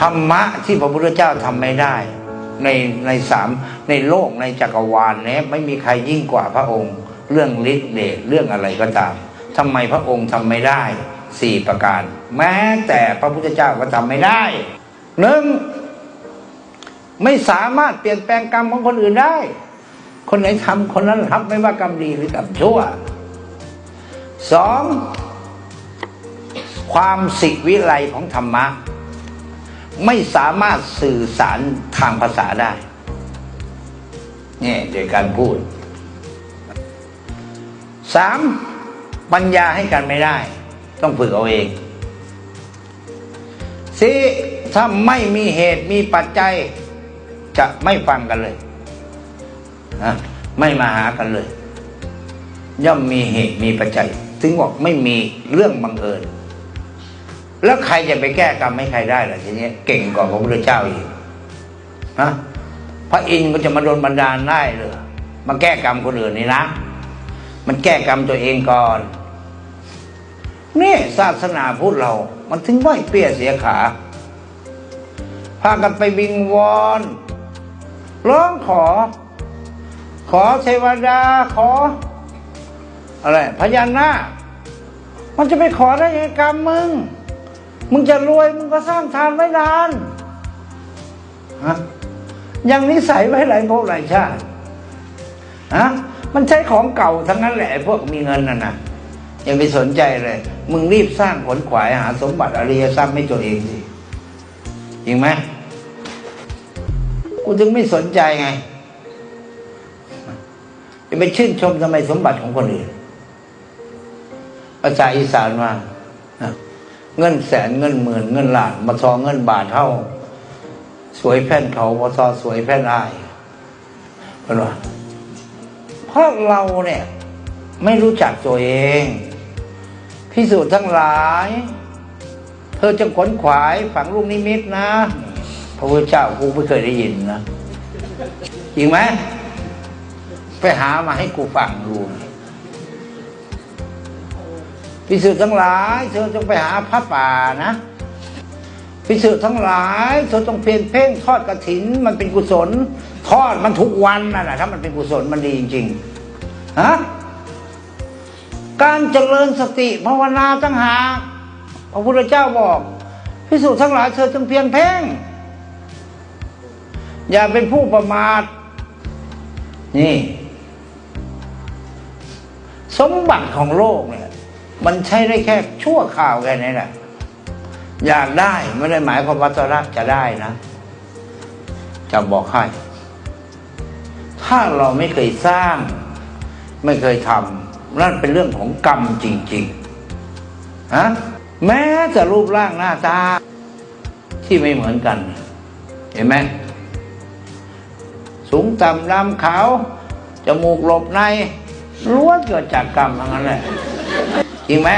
ธรรมะที่พระพุทธเจ้าทำไม่ได้ ในในสามในโลกในจักรวาลเนี้ไม่มีใครยิ่งกว่าพระองค์ เรื่องฤทธิ์เดชเรื่องอะไรก็ตามทำไมพระองค์ทำไม่ได้สี่ประการ แม้แต่พระพุทธเจ้าก็ทำไม่ได้หนึ่งไม่สามารถเปลี่ยนแปลงกรรมของคนอื่นได้ คนไหนทำคนนั้นรับไม่ว่ากรรมดีหรือกรรมชั่วสอง ความสิวิไลของธรรมะ ไม่สามารถสื่อสารทางภาษาได้เนี่ยโดยการพูดสามปัญญาให้กันไม่ได้ ต้องฝึกเอาเองสี่ถ้าไม่มีเหตุมีปัจจัย จะไม่ฟังกันเลยนะไม่มาหากันเลย ย่อมมีเหตุมีปัจจัย ถึงบอกไม่มีเรื่องบังเอิญ แล้วใครจะไปแก้กรรมให้ใครได้ล่ะทีนี้เก่งกว่าพระพุทธเจ้าอีกฮะพระอินทร์ก็จะมาโดนบันดาลได้เลยมาแก้กรรมคนอื่นนี่นะ มันแก้กรรมตัวเองก่อนนี่ศาสนาพุทธเรา มันถึงไหวเปี้ยเสียขา พากันไปวิงวอนร้องขอ ขอเทวดาขอ อะไรพญานาคมันจะไปขอได้ยังไงกรรมมึง มึงจะรวยมึงก็สร้างทานไว้นานฮะยังนิสัยไว้หลายภพหลายชาติฮะมันใช้ของเก่าทั้งนั้นแหละไอ้พวกมีเงินน่ะนะอย่าไปสนใจเลย มึงรีบสร้างขนขวายหาสมบัติอริยทรัพย์ให้ตัวเองสิจริงไหมกูถึงไม่สนใจไงจะไปชื่นชมทำไมสมบัติของคนอื่นภาษาอีสานว่า เงินแสนเงินหมื่นเงินล้านมาซอเงินบาทเท่า สวยแผ่นเขามาซอสวยแผ่นอายเป็นว่าเพราะเราเนี่ย ไม่รู้จักตัวเองพิสูจน์ทั้งหลาย เธอจะขนขวายฝังลูกนิมิตนะพระพุทธเจ้ากูไม่เคยได้ยินนะจริงไหมไปหามาให้กูฟังดู พิสุทธ์ทั้งหลายเธอจงไปหาพระป่านะพิสุทธ์ทั้งหลายเธอต้องเพียรเพ่งทอดกระถินมันเป็นกุศล ทอดมันทุกวันน่ะนะถ้ามันเป็นกุศลมันดีจริงๆฮะการเจริญสติภาวนาตั้งหากพระพุทธเจ้าบอกพิสุทธ์ทั้งหลายเธอจงเพียรเพ่ง อย่าเป็นผู้ประมาทนี่ สมบัติของโลกเนี่ย มันใช้ได้แค่ชั่วคราวแค่นี้แหละอยากได้ไม่ได้หมายความว่าจะรักจะได้นะจะบอกให้ ถ้าเราไม่เคยสร้าง ไม่เคยทำนั่นเป็นเรื่องของกรรมจริงๆฮะแม้จะรูปร่างหน้าตา ที่ไม่เหมือนกัน เห็นไหมสูงต่ำดำขาวจมูกหลบในล้วนเกิดจากกรรมทั้งนั้นแหละ จริงไหม